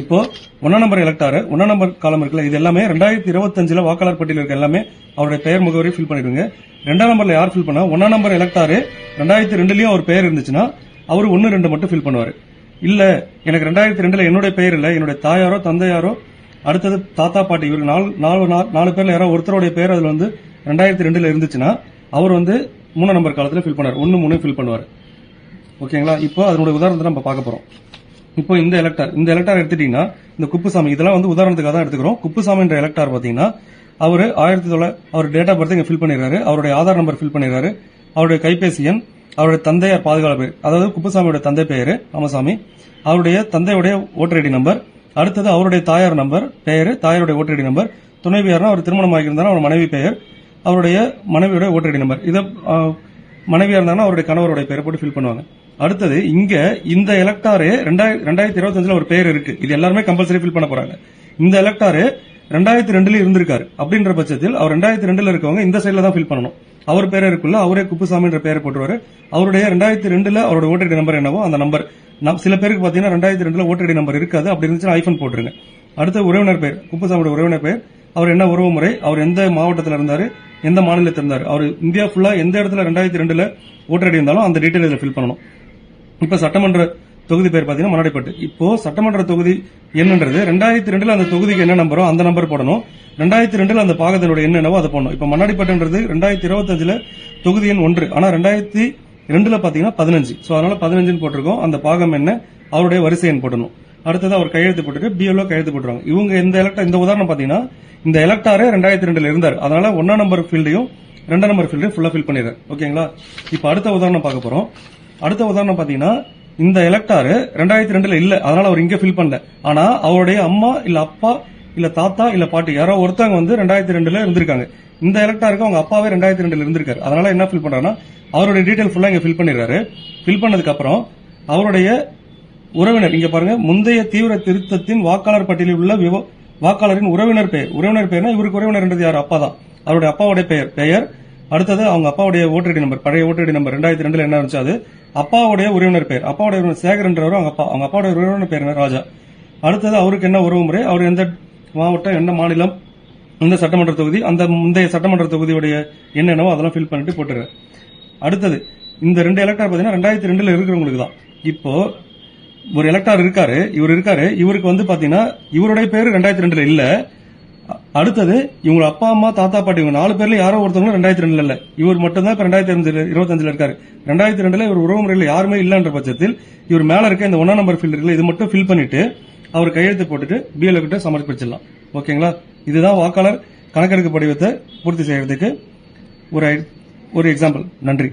இப்போ ஒன்னா number elector ஒன்னா நம்பர் காலம் இருக்குல்ல இது எல்லாமே ரெண்டாயிரத்தி இருபத்தஞ்சுல வாக்காளர் பட்டியல் இருக்க எல்லாமே அவருடைய பெயர் முகவரி ஃபில் பண்ணிடுங்க. ரெண்டாம் நம்பர்ல யார் ஃபில் பண்ணா ஒன்னா நம்பர் எலக்டார் ரெண்டாயிரத்தி ரெண்டுலயும் அவர் பெயர் இருந்துச்சுன்னா அவர் ஒன்னு ரெண்டு மட்டும் ஃபில் பண்ணுவாரு. இல்ல எனக்கு ரெண்டாயிரத்தி ரெண்டுல என்னுடைய பெயர் இல்ல என்னுடைய தாயாரோ தந்தையாரோ அடுத்தது தாத்தா பாட்டி இவர் நாலு நாலு நாலு பேர்ல யாரோ ஒருத்தருடைய பேர் அதுல வந்து ரெண்டாயிரத்தி ரெண்டுல இருந்துச்சுன்னா அவர் வந்து மூணு நம்பர் காலத்துல ஃபில் பண்ணுவார். ஒன்னு மூணு ஃபில் பண்ணுவார். ஓகேங்களா? இப்போ அதனுடைய உதாரணத்தை நம்ம பார்க்க போறோம். இப்போ இந்த எலக்டார் இந்த எலக்டார் எடுத்துட்டீங்கன்னா இந்த குப்புசாமி இதெல்லாம் வந்து உதாரணத்துக்காக தான் எடுத்துக்கிறோம். குப்புசாமின்ற எலக்டார் பாத்தீங்கன்னா அவர் ஆயிரத்தி தொள்ளாயிரத்தி அவர் டேட் ஆஃப் பர்த் இங்க ஃபில் பண்ணிடுறாரு அவருடைய ஆதார் நம்பர் ஃபில் பண்ணிடுறாரு அவருடைய கைபேசி எண் அவருடைய தந்தையார் பாதுகாப்பு பேர் அதாவது குப்புசாமியோட தந்தை பெயர் ராமசாமி. அவருடைய தந்தையுடைய ஓட்டர் ஐடி நம்பர் அடுத்தது அவருடைய தாயார் நம்பர் பெயர் தாயாருடைய ஓட்டர் ஐடி நம்பர் துணைவியார்னா அவர் திருமணம் ஆகியிருந்தாலும் அவர் மனைவி பெயர் அவருடைய மனைவியோட ஓட்டர் ஐடி நம்பர் இதை மனைவியா இருந்தாங்கன்னா அவருடைய கணவருடைய பெயரை போட்டு ஃபில் பண்ணுவாங்க. அடுத்தது இங்க இந்த எலக்டாரு ரெண்டாயிரத்தி இருபத்தஞ்சுல ஒரு பேர் இருக்கு. இது எல்லாருமே கம்பல்சரி ஃபில் பண்ண போறாங்க. இந்த எலக்டாரு ரெண்டாயிரத்தி ரெண்டுல இருந்திருக்காரு. அப்படின்ற பட்சத்தில் அவர் ரெண்டாயிரத்தி ரெண்டுல இருக்கவங்க இந்த சைட்ல தான் ஃபில் பண்ணணும். அவர் பேர் இருக்குல்ல அவரே குப்புசாமின்ற பேரை போட்டுருவாரு. அவருடைய ரெண்டாயிரத்தி ரெண்டுல அவரோட ஓட்டர் ஐடி நம்பர் என்னவோ அந்த நம்பர் நம் சில பேருக்கு பாத்தீங்கன்னா ரெண்டாயிரத்தி ரெண்டுல ஓட்டர் நம்பர் இருக்காது. அப்படி இருந்துச்சுன்னா ஐபோன் போட்டுருங்க. அடுத்த உறவினர் பேர் குப்புசாமியோட உறவினர் பேர். அவர் என்ன உறவு முறை அவர் எந்த மாவட்டத்தில் இருந்தாரு? எந்த மாநிலத்தில் இருந்தாரு? அவர் இந்தியா ஃபுல்லா எந்த இடத்துல ரெண்டாயிரத்தி ரெண்டுல ஓட்டர் இருந்தாலும் அந்த டீட்டெயில் இதில் ஃபில் பண்ணணும். இப்ப சட்டமன்ற தொகுதி பேர் பாத்தீங்கன்னா மன்னாடிப்பட்டு. இப்போ சட்டமன்ற தொகுதி என்னன்றது ரெண்டாயிரத்தி ரெண்டுல அந்த தொகுதிக்கு என்ன நம்பரோ அந்த நம்பர் போடணும். ரெண்டாயிரத்தி ரெண்டுல அந்த பாகத்தினுடைய என்னென்னவோ என்னவோ அதை போடணும். இப்ப மன்னாடிப்பட்டுன்றது ரெண்டாயிரத்தி இருபத்தஞ்சுல தொகுதி எண் ஒன்று. ஆனா ரெண்டாயிரத்தி ரெண்டுல பாத்தீங்கன்னா பதினஞ்சு. சோ அதனால பதினஞ்சுன்னு போட்டிருக்கோம். அந்த பாகம் என்ன? அவருடைய வரிசை எண் போடணும். அடுத்தது அவர் கையெழுத்து போட்டுட்டு பிஎல்ஓ கையெழுத்து போட்டுருவாங்க. இவங்க இந்த எலக்டா இந்த உதாரணம் பாத்தீங்கன்னா இந்த எலக்டாரே ரெண்டாயிரத்தி ரெண்டுல இருந்தார். அதனால ஒன்னா நம்பர் ஃபீல்டையும் ரெண்டாம் நம்பர் ஃபீல்டையும் ஃபுல்லா ஃபில் பண்ணிடுறாரு. ஓகேங்களா இப்ப அடுத்த உதாரணம் பார்க்க போறோம். அடுத்த உதாரணம் பாத்தீங்கன்னா இந்த எலக்டாரு ரெண்டாயிரத்தி ரெண்டுல இல்ல அதனால அவர் இங்க ஃபில் பண்ணல. ஆனா அவருடைய அம்மா இல்ல அப்பா இல்ல தாத்தா இல்ல பாட்டி யாரோ ஒருத்தவங்க வந்து ரெண்டாயிரத்தி ரெண்டுல இருந்திருக்காங்க. இந்த எலக்டாருக்கு அவங்க அப்பாவே ரெண்டாயிரத்தி ரெண்டுல இருந்திருக்காரு. அதனால என்ன ஃபில் பண்றாருன்னா அவருடைய டீடைல் ஃபுல்லா இங்க ஃபில் பண்ணிடுறாரு. ஃபில் பண்ணதுக்கு அப்புறம் அவருடைய உறவினர் இங்க பாருங்க முந்தைய தீவிர திருத்தத்தின் வாக்காளர் பட்டியலில் உள்ள விவ- வாக்காளரின் உறவினர் பெயர். உறவினர் பெயர்னா இவருக்கு உறவினர்ன்றது யார்? அப்பா தான். அவருடைய அப்பாவுடைய பெயர் பெயர் அடுத்தது அவங்க அப்பாவுடைய ஓட்டர் ஐடி நம்பர் பழைய ஓட்டர் ஐடி நம்பர் ரெண்டாயிரத்தி ரெண்டுல என்ன இருந்துச்சு? அது அப்பாவுடைய உறவினர் பேர். அப்பாவுடைய உறவினர் சேகர்ன்றவர் அவங்க அப்பா. அவங்க அப்பாவுடைய உறவினர் பேர் என்ன? ராஜா. அடுத்தது அவருக்கு என்ன உறவு முறை அவர் எந்த மாவட்டம் என்ன மாநிலம் இந்த சட்டமன்ற தொகுதி அந்த முந்தைய சட்டமன்ற தொகுதியுடைய என்னென்னவோ அதெல்லாம் ஃபில் பண்ணிட்டு போட்டுரு. அடுத்தது இந்த ரெண்டு எலக்டார் பார்த்தீங்கன்னா ரெண்டாயிரத்தி ரெண்டுல இருக்கிறவங்களுக்கு தான். இப்போ ஒரு எலக்டார் இருக்காரு இவர் இருக்காரு. இவருக்கு வந்து பாத்தீங்கன்னா இவருடைய பேர் ரெண்டாயிரத்தி ரெண்டுல இல்லை. அடுத்தது இவங்க அப்பா அம்மா தாத்தா பாட்டி இவங்க நாலு பேர்ல யாரோ ஒருத்தவங்க ரெண்டாயிரத்தி ரெண்டுல இல்ல. இவர் மட்டும் தான் ரெண்டாயிரத்தி அஞ்சு இருபத்தஞ்சுல இருக்காரு. ரெண்டாயிரத்தி ரெண்டுல இவர் உறவு முறையில் யாருமே இல்லன்ற பட்சத்தில் இவர் மேல இருக்க இந்த ஒன்னா நம்பர் ஃபீல்டு இருக்குல்ல இது மட்டும் ஃபில் பண்ணிட்டு அவர் கையெழுத்து போட்டுட்டு பிஎல்ஓ கிட்ட சமர்ப்பிச்சிடலாம். ஓகேங்களா? இதுதான் வாக்காளர் கணக்கெடுப்பு படிவத்தை பூர்த்தி செய்யறதுக்கு ஒரு ஐ- ஒரு எக்ஸாம்பிள் நன்றி.